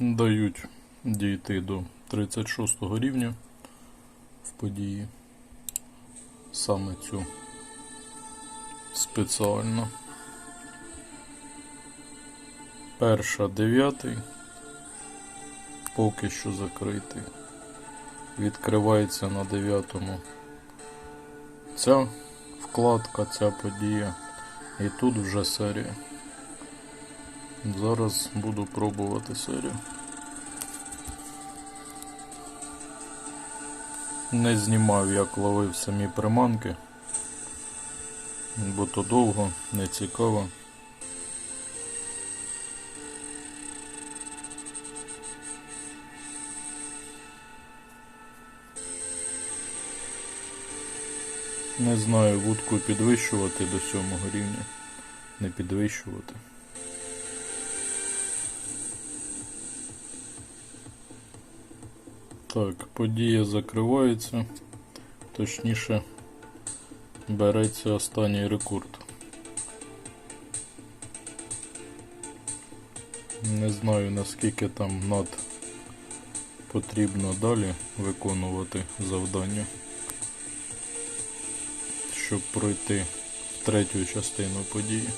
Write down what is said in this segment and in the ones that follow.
дають дійти до 36 рівня в події. Саме цю спеціально. Перша дев'ятий. Поки що закритий. Відкривається на дев'ятому. Ця вкладка, ця подія. І тут вже серія. Зараз буду пробувати серію. Не знімав, як ловив самі приманки, бо то довго, не цікаво. Не знаю, вудку підвищувати до сьомого рівня, не підвищувати. Так, подія закривається. Точніше, береться останній рекорд. Не знаю наскільки там над потрібно далі виконувати завдання, щоб пройти в третю частину події.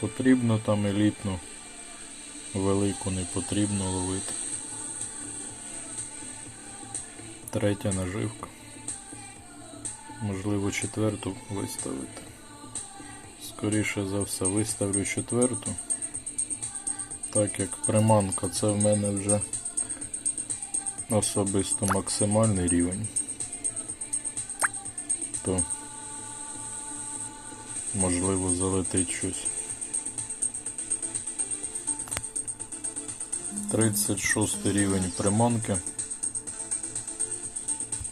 Потрібно там елітну велику не потрібно ловити. Третя наживка. Можливо, четверту виставити. Скоріше за все виставлю четверту. Так як приманка це в мене вже особисто максимальний рівень. То можливо залетить щось. 36 рівень приманки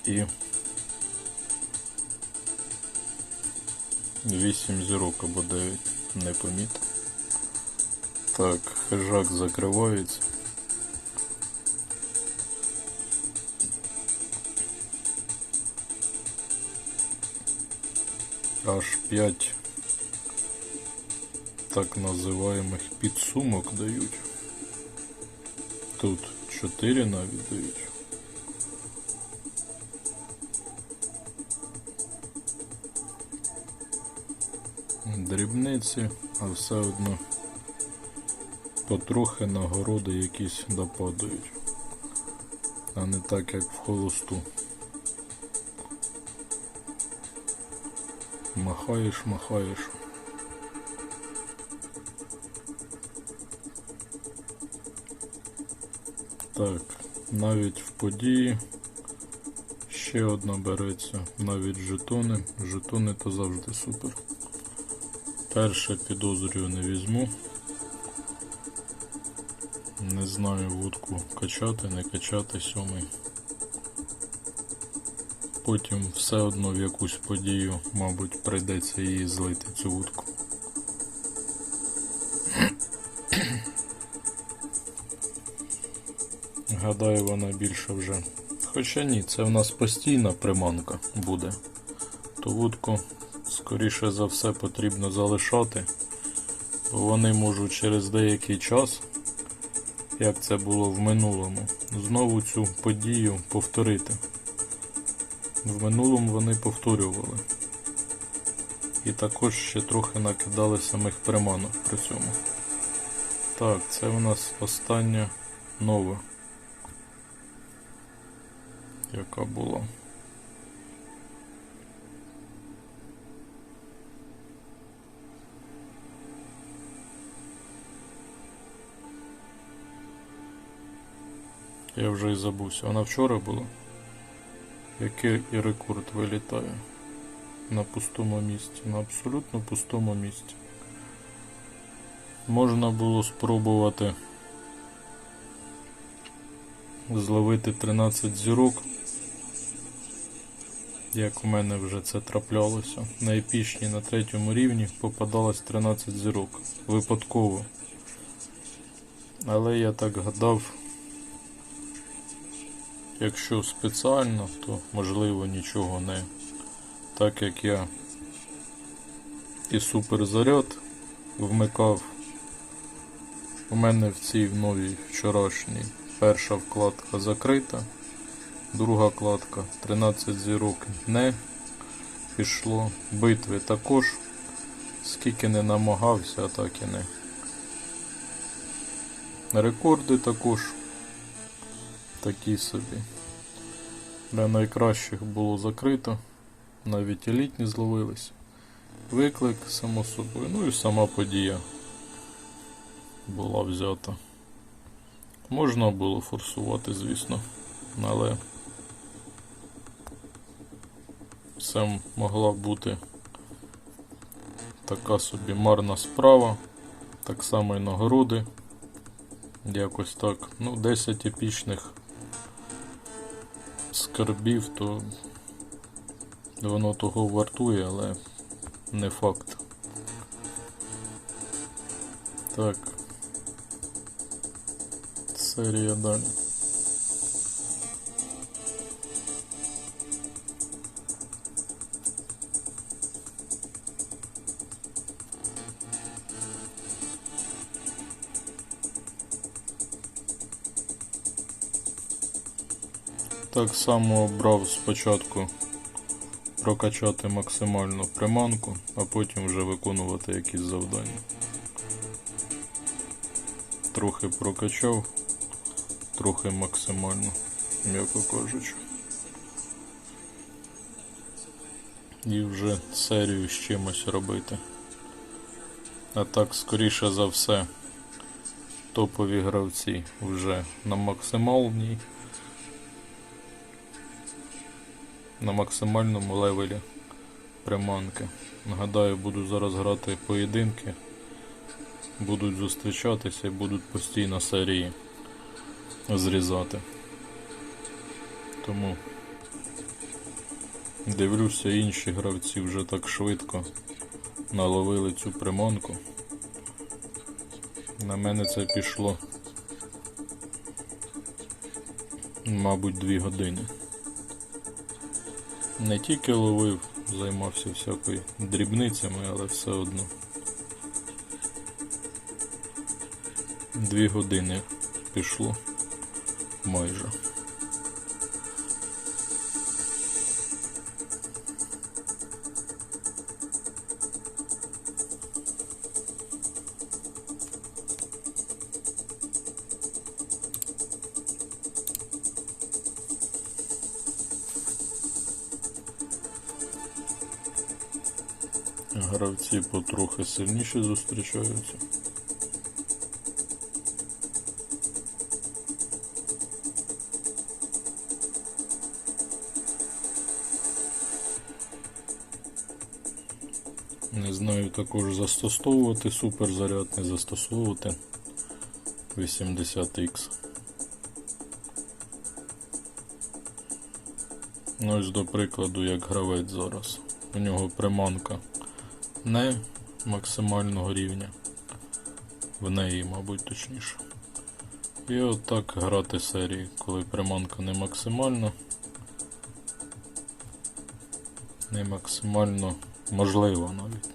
і 8 зірок або 9, не помітив. Так, хижак закривається. Аж 5 так називаємих підсумок дають. Тут 4 навіть дають. Дрібниці, а все одно потрохи нагороди якісь допадають. А не так як в холосту. Махаєш, махаєш. Так, навіть в події ще одна береться, навіть жетони. Жетони то завжди супер. Перше підозрюю не візьму. Не знаю вудку качати, не качати сьомий. Потім все одно в якусь подію, мабуть, прийдеться її злити цю вудку. Гадаю, вона більше вже. Хоча ні, це в нас постійна приманка буде. То вудку, скоріше за все, потрібно залишати, бо вони можуть через деякий час, як це було в минулому, знову цю подію повторити. В минулому вони повторювали. І також ще трохи накидали самих приманок при цьому. Так, це у нас остання нова. Яка була. Я вже і забувся. Вона вчора була. Який і рекорд вилітає на пустому місці, на абсолютно пустому місці. Можна було спробувати зловити 13 зірок, як у мене вже це траплялося. На епічній на третьому рівні попадалось 13 зірок. Випадково. Але я так гадав, якщо спеціально, то можливо нічого не. Так як я і суперзаряд вмикав. У мене в цій новій вчорашній перша вкладка закрита, друга вкладка 13 зірок не пішло. Битви також. Скільки не намагався, а так і не. Рекорди також такі собі. Для найкращих було закрито. Навіть елітні зловились. Виклик, само собою. Ну і сама подія була взята. Можна було форсувати, звісно, але це могла бути така собі марна справа. Так само і нагороди. Якось так. Ну, 10 епічних скарбів, то воно того вартує, але не факт. Так. Серія далі. Так само обрав спочатку прокачати максимальну приманку, а потім вже виконувати якісь завдання. Трохи прокачав, трохи максимально, м'яко кажучи. І вже серію з чимось робити. А так, скоріше за все, топові гравці вже на максимальній на максимальному левелі приманки. Нагадаю, буду зараз грати поєдинки, будуть зустрічатися і будуть постійно серії зрізати. Тому дивлюся, інші гравці вже так швидко наловили цю приманку. На мене це пішло, мабуть, дві години. Не тільки ловив, займався всякою дрібницями, але все одно. Дві години пішло майже. Гравці потрохи сильніше зустрічаються. Не знаю також застосовувати суперзаряд, не застосовувати 80Х. Ну ось до прикладу, як гравець зараз. У нього приманка не максимального рівня. В неї, мабуть, точніше. І отак грати серії, коли приманка не максимальна. Не максимально можливо навіть.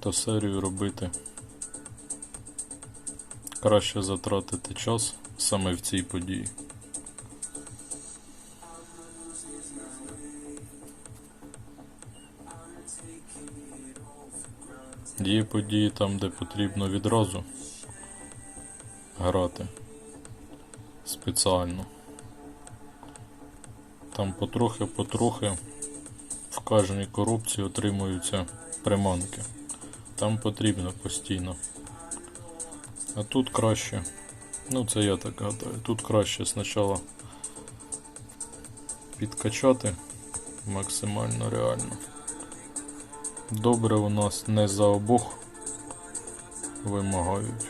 То серію робити. Краще затратити час саме в цій події. Є події там, де потрібно відразу грати спеціально. Там потрохи-потрохи в кожній коробці отримуються приманки. Там потрібно постійно. А тут краще, ну це я так гадаю, тут краще спочатку підкачати максимально реально. Добре у нас не за обох вимагають.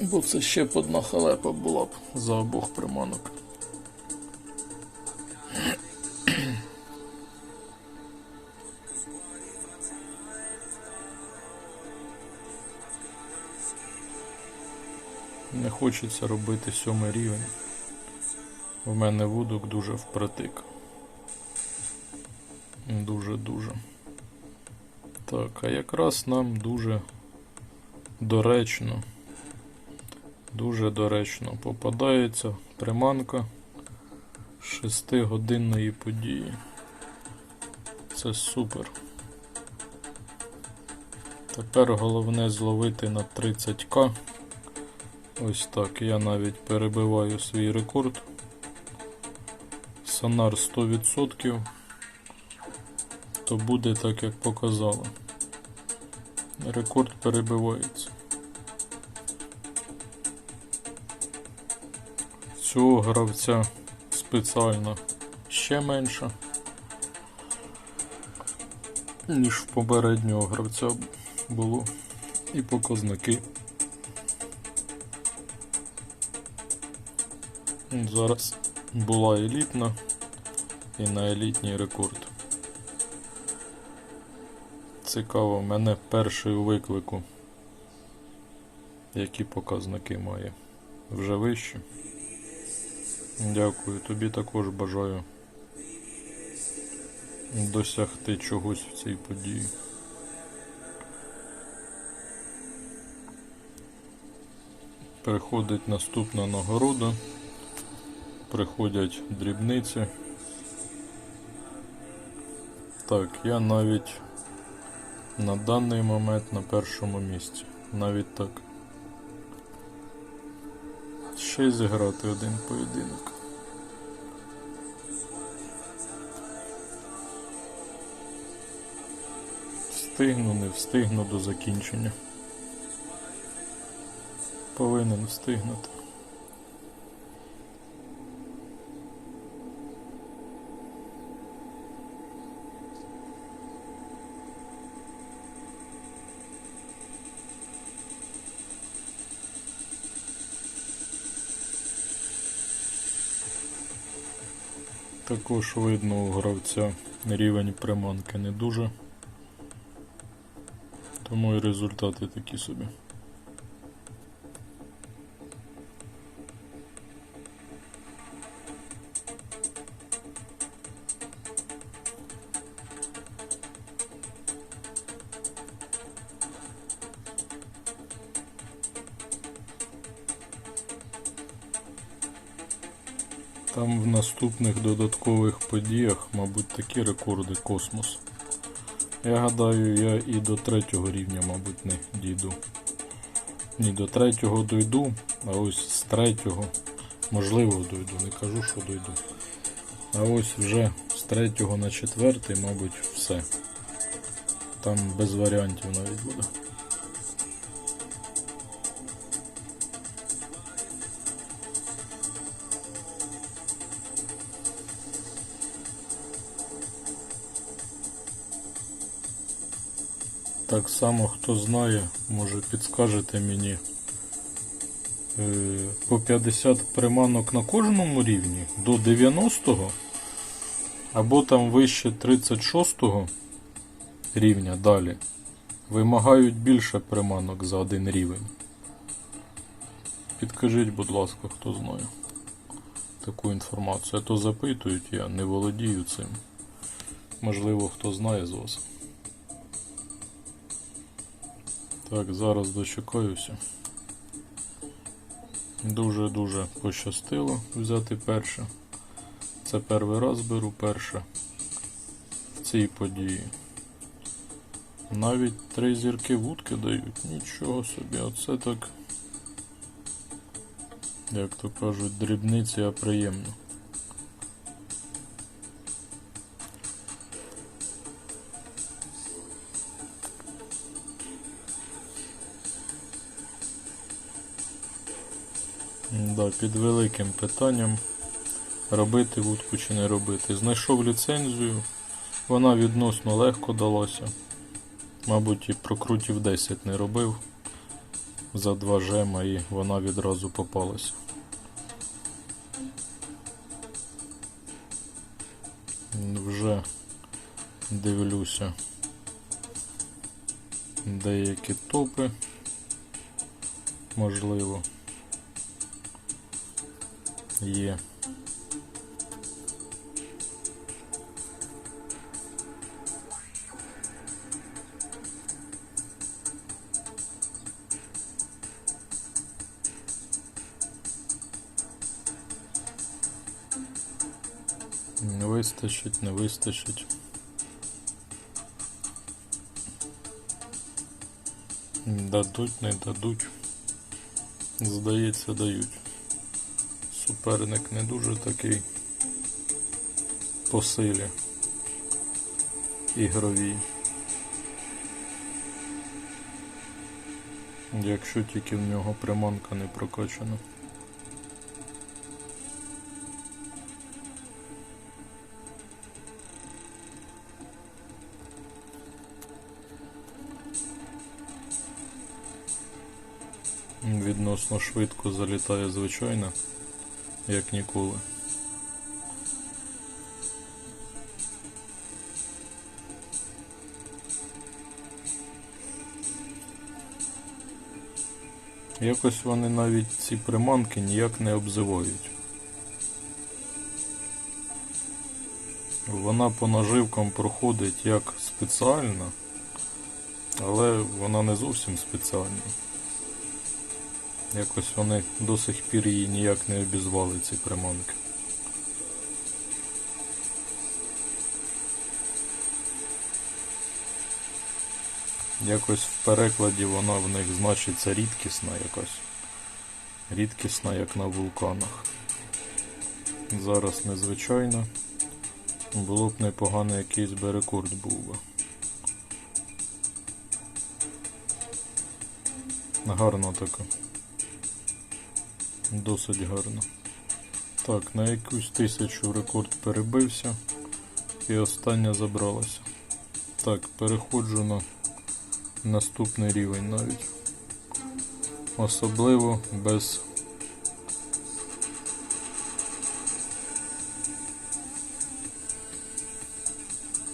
Бо це ще б одна халепа була б за обох приманок. Не хочеться робити сьомий рівень. У мене вудок дуже впритик. Дуже-дуже. Так, а якраз нам дуже доречно. Дуже доречно попадається приманка 6-годинної події. Це супер. Тепер головне зловити на 30к. Ось так. Я навіть перебиваю свій рекорд. Сонар 100%. То буде так, як показало. Рекорд перебивається. Цього гравця спеціально ще менше, ніж в попереднього гравця було. І показники. Зараз була елітна і на елітній рекорд. Цікаво, в мене перший виклику. Які показники має? Вже вище. Дякую, тобі також бажаю досягти чогось в цій події. Приходить наступна нагорода, приходять дрібниці. Так, я навіть на даний момент на першому місці. Навіть так. Ще й зіграти один поєдинок. Встигну, не встигну до закінчення. Повинен встигнути. Також видно у гравця рівень приманки не дуже. Тому і результати такі собі. Наступних додаткових подіях, мабуть, такі рекорди космос. Я гадаю, я і до третього рівня, мабуть, не дійду. Ні, до третього дойду, а ось з третього, можливо, дойду, не кажу, що дойду. А ось вже з третього на четвертий, мабуть, все. Там без варіантів навіть буде. Так само, хто знає, може підскажете мені. Е, По 50 приманок на кожному рівні до 90-го, або там вище 36-го рівня далі. Вимагають більше приманок за один рівень. Підкажіть, будь ласка, хто знає таку інформацію. А то запитують, я не володію цим. Можливо, хто знає з вас. Так, зараз дочекаюся. Дуже-дуже пощастило взяти перше. Це перший раз беру перше в цій події. Навіть три зірки вудки дають. Нічого собі, оце так, як то кажуть, дрібниці, а приємно. Да, під великим питанням робити вудку чи не робити. Знайшов ліцензію, вона відносно легко далася. Мабуть, і прокрутів 10 не робив за два жема і вона відразу попалася. Вже дивлюся деякі топи, можливо. Є. Не вистачить, не вистачить. Дадуть, не дадуть. Здається, дают. Суперник не дуже такий по силі ігровій. Якщо тільки в нього приманка не прокачана. Відносно швидко залітає звичайно, як ніколи. Якось вони навіть ці приманки ніяк не обзивають. Вона по наживкам проходить як спеціальна, але вона не зовсім спеціальна. Якось вони до сих пір її ніяк не обізвали, ці приманки. Якось в перекладі вона в них значиться рідкісна якась. Рідкісна, як на вулканах. Зараз незвичайно. Було б непогано якийсь би рекорд був би. Гарно така. Досить гарно. Так, на якусь тисячу рекорд перебився і остання забралася. Так, переходжу на наступний рівень навіть. Особливо без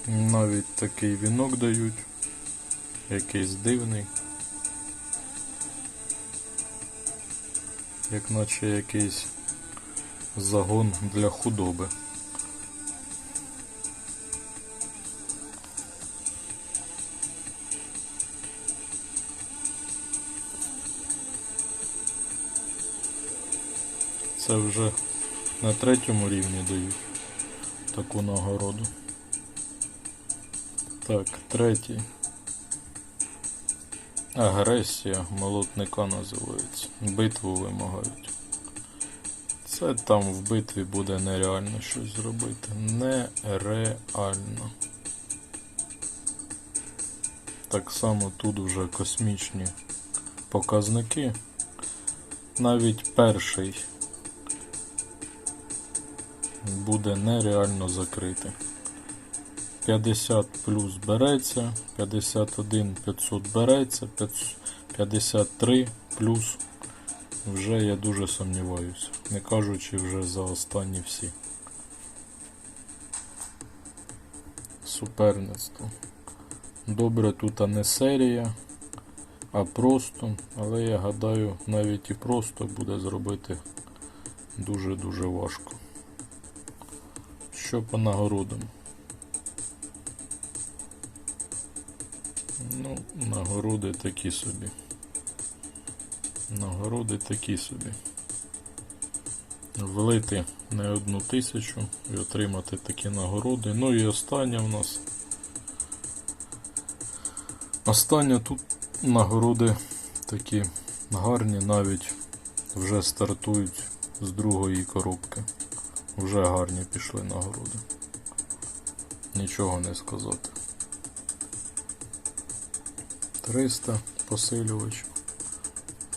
навіть такий вінок дають, якийсь дивний. Як наче якийсь загон для худоби. Це вже на третьому рівні дають таку нагороду. Так, третій. Агресія молотника називається. Битву вимагають. Це там в битві буде нереально щось зробити. Нереально. Так само тут вже космічні показники. Навіть перший буде нереально закрити. 50 плюс береться, 51 500 береться, 53 плюс вже я дуже сумніваюся, не кажучи вже за останні всі. Суперництво. Добре, тут а не серія, а просто, але я гадаю, навіть і просто буде зробити дуже-дуже важко. Що по нагородам? Ну, нагороди такі собі. Нагороди такі собі. Влити не одну тисячу і отримати такі нагороди. Ну і остання в нас. Остання тут нагороди такі гарні, навіть вже стартують з другої коробки. Вже гарні пішли нагороди. Нічого не сказати. 300 посилювач.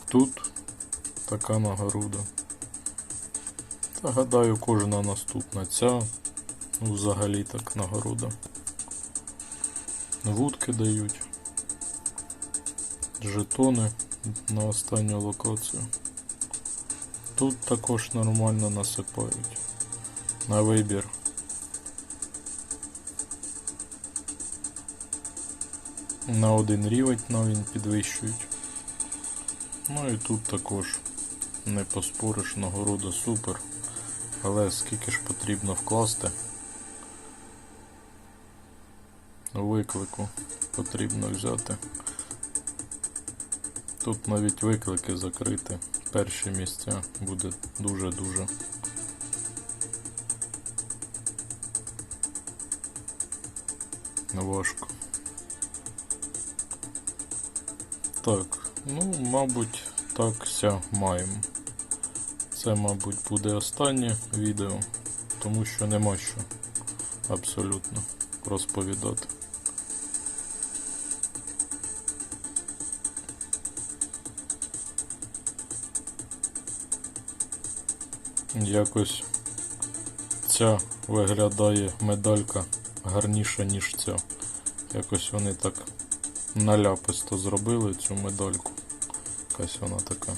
Тут така нагорода. Та гадаю, кожна наступна ця. Ну, взагалі так нагорода. Вудки дають. Жетони на останню локацію. Тут також нормально насипають. На вибір. На один рівень навіть підвищують. Ну і тут також не поспориш, нагорода супер. Але скільки ж потрібно вкласти? Виклику потрібно взяти. Тут навіть виклики закрити. Перші місця буде дуже-дуже важко. Так, ну, мабуть, так ся маємо. Це, мабуть, буде останнє відео, тому що нема що абсолютно розповідати. Якось ця виглядає медалька гарніша, ніж ця. Якось вони так наляписто зробили цю медальку. Якась вона така.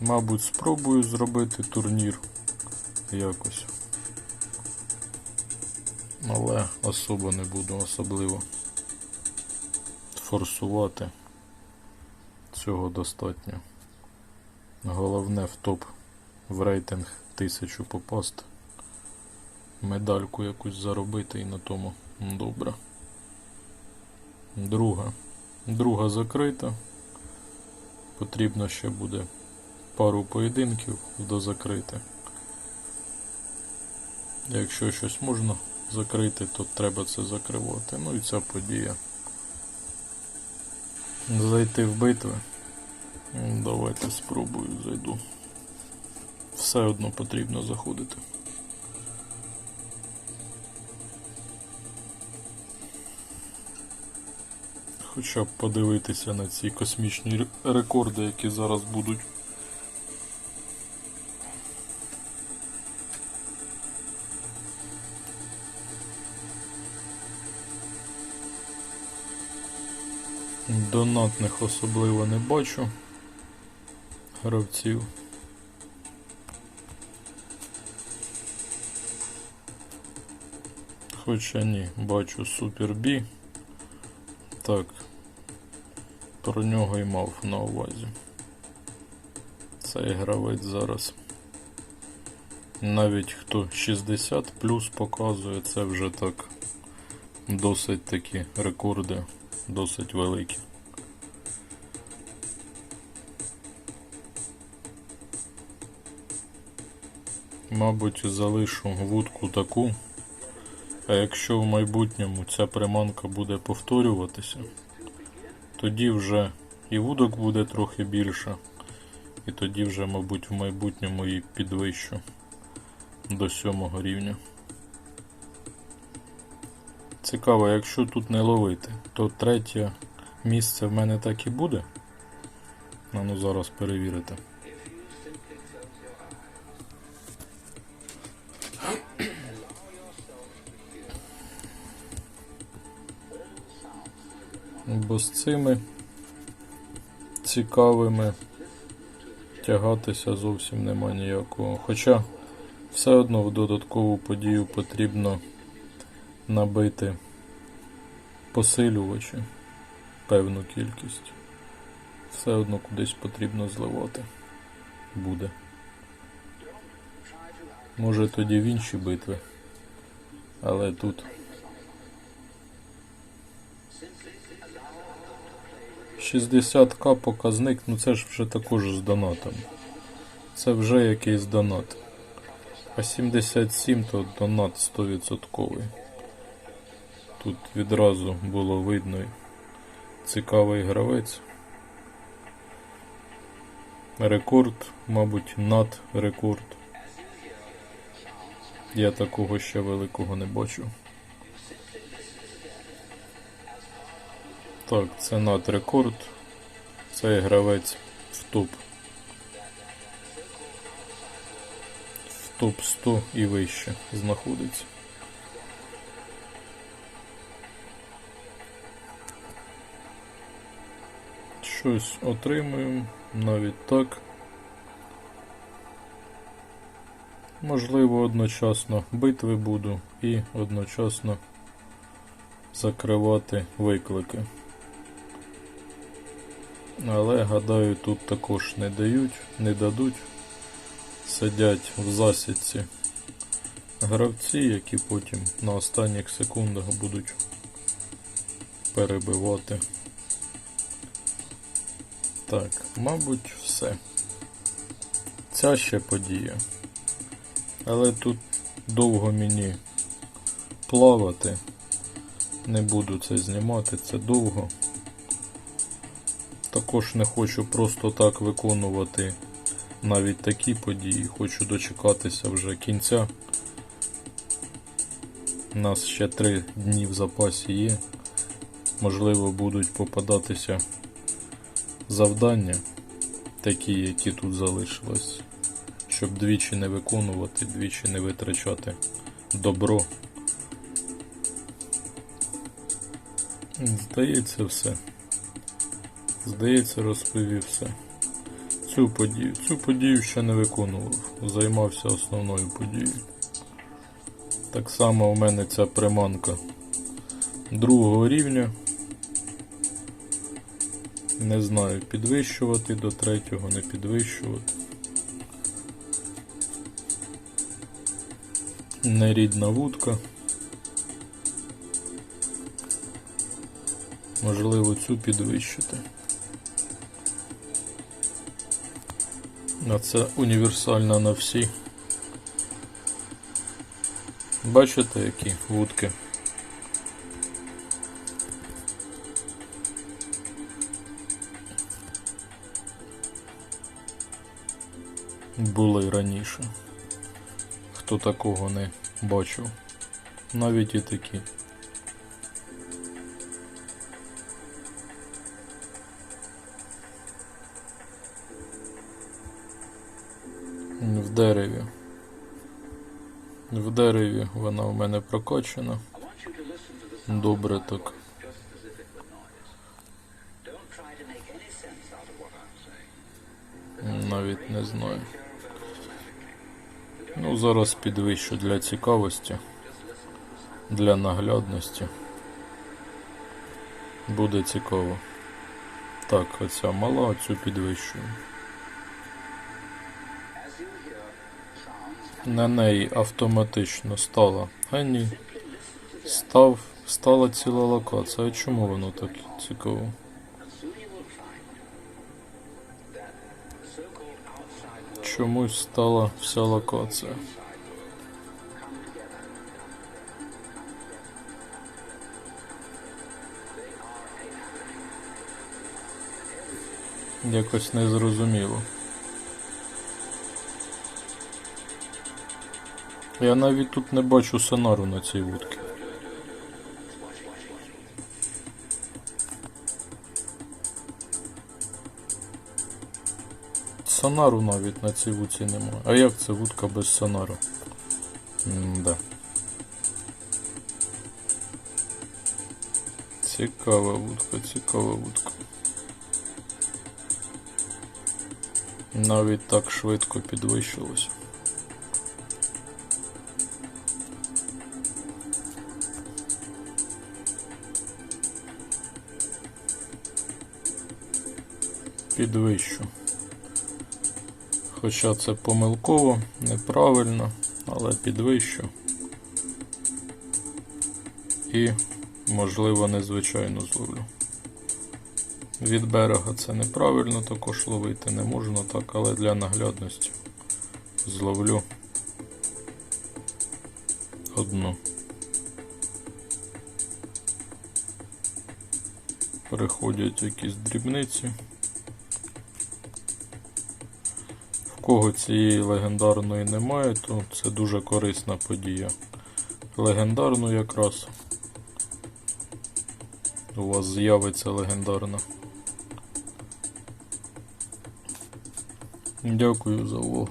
Мабуть, спробую зробити турнір якось. Але особо не буду особливо форсувати. Цього достатньо. Головне в топ в рейтинг тисячу попасти. Медальку якусь заробити і на тому добре. Друга. Друга закрита. Потрібно ще буде пару поєдинків дозакрити. Якщо щось можна закрити, то треба це закривати. Ну і ця подія. Зайти в битви. Давайте спробую зайду. Все одно потрібно заходити. Хоча б подивитися на ці космічні рекорди, які зараз будуть. Донатних особливо не бачу гравців. Хоча ні, бачу Супер Бі. Так. Про нього і мав на увазі. Цей гравець зараз. Навіть хто 60 плюс показує, це вже так досить такі рекорди, досить великі. Мабуть, залишу вудку таку. А якщо в майбутньому ця приманка буде повторюватися, тоді вже і вудок буде трохи більше, і тоді вже, мабуть, в майбутньому і підвищу до сьомого рівня. Цікаво, якщо тут не ловити, то третє місце в мене так і буде. А ну зараз перевірити. Бо з цими цікавими тягатися зовсім нема ніякого. Хоча все одно в додаткову подію потрібно набити посилювачі певну кількість. Все одно кудись потрібно зливати буде. Може тоді в інші битви. Але тут 60к показник, ну це ж вже також з донатом. Це вже якийсь донат. А 77 то донат 100%. Тут відразу було видно цікавий гравець. Рекорд, мабуть, над рекорд. Я такого ще великого не бачу. Так, це над рекорд. Цей гравець в топ. В топ 100 і вище знаходиться. Щось отримуємо навіть так. Можливо, одночасно битви буду і одночасно закривати виклики. Але гадаю, тут також не дають, не дадуть. Сидять в засідці гравці, які потім на останніх секундах будуть перебивати. Так, мабуть, все. Ця ще подія. Але тут довго мені плавати, Не буду це знімати, це довго. Також не хочу просто так виконувати навіть такі події. Хочу дочекатися вже кінця. У нас ще три дні в запасі є. Можливо, будуть попадатися завдання, такі, які тут залишились, щоб двічі не виконувати, двічі не витрачати добро. Здається, все. Здається, розповів все. Цю подію, цю подію ще не виконував. Займався основною подією. Так само у мене ця приманка другого рівня. Не знаю, підвищувати до третього, не підвищувати. Нерідна вудка. Можливо, цю підвищити. А це універсальна на всі. Бачите, які вудки? Були раніше. Хто такого не бачив. Навіть і такі. В дереві. В дереві вона у мене прокачана. Добре так. Навіть не знаю. Ну, зараз підвищу для цікавості, для наглядності. Буде цікаво. Так, оця мала, цю підвищую. На неї автоматично стала. А ні. Став, стала ціла локація. А чому воно так цікаво? Чомусь стала вся локація. Якось незрозуміло. Я навіть тут не бачу сонару на цій вудці. Сонару навіть на цій вудці немає. А як це вудка без сонару? М-да. Цікава вудка, цікава вудка. Навіть так швидко підвищилось. Підвищу. Хоча це помилково, неправильно, але підвищу. І, можливо, незвичайно зловлю. Від берега це неправильно також ловити не можна так, але для наглядності зловлю одну. Приходять якісь дрібниці. Кого цієї легендарної немає, то це дуже корисна подія. Легендарну якраз у вас з'явиться легендарна. Дякую за увагу.